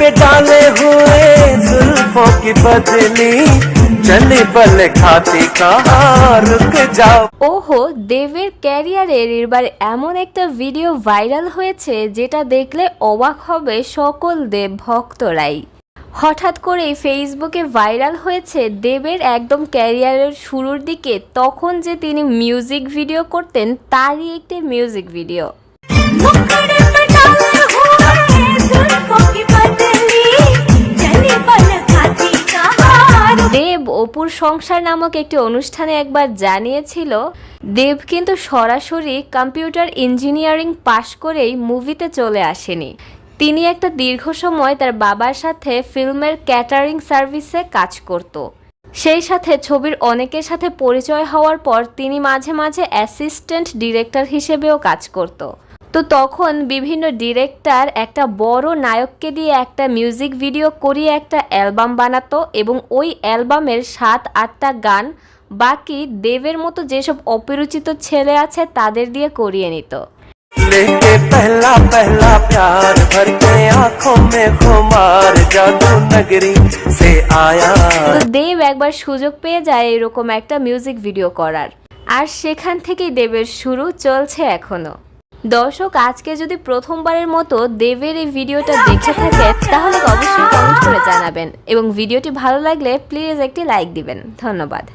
पे डाले हुए जुल्फों की बदली चली बल खाती कहाँ रुक जाओ ওহো দেবের ক্যারিয়ারের এবার এমন একটা ভিডিও ভাইরাল হয়েছে যেটা দেখলে অবাক হবে সকল দেব ভক্তরাই হঠাৎ করেই ফেসবুকে ভাইরাল হয়েছে দেবের একদম ক্যারিয়ারের শুরুর দিকে তখন যে তিনি মিউজিক ভিডিও করতেন তারই একটি মিউজিক ভিডিও অপুর সংসার নামক একটি অনুষ্ঠানে একবার জানিয়েছিল, দেব কিন্তু সরাসরি কম্পিউটার ইঞ্জিনিয়ারিং পাশ করেই মুভিতে চলে আসেনি। তিনি একটা দীর্ঘ সময় তার বাবার সাথে ফিল্মের ক্যাটারিং সার্ভিসে কাজ করত। সেই সাথে ছবির অনেকের সাথে পরিচয় হওয়ার পর তিনি মাঝে মাঝে অ্যাসিস্ট্যান্ট ডিরেক্টর হিসেবেও কাজ করত। তো তখন বিভিন্ন ডিরেক্টর একটা বড় নায়ককে দিয়ে একটা মিউজিক ভিডিও করিয়ে একটা অ্যালবাম বানাতো এবং ওই অ্যালবামের সাত আটটা গান বাকি দেবের মতো যেসব অপরিচিত ছেলে আছে তাদের দিয়ে করিয়ে নিত लेके पहला पहला प्यार भर के आंखों में खुमार जादू नगरी से आया তো দেব একবার সুযোগ পেয়ে যায় এরকম একটা মিউজিক ভিডিও করার আর সেখান থেকেই দেবের শুরু চলছে এখনো দর্শক, আজকে যদি প্রথমবারের মতো দেবের এই ভিডিওটা দেখে থাকে তাহলে অবশ্যই কমেন্ট করে জানাবেন। এবং ভিডিওটি ভালো লাগলে প্লিজ একটি লাইক দিবেন। ধন্যবাদ।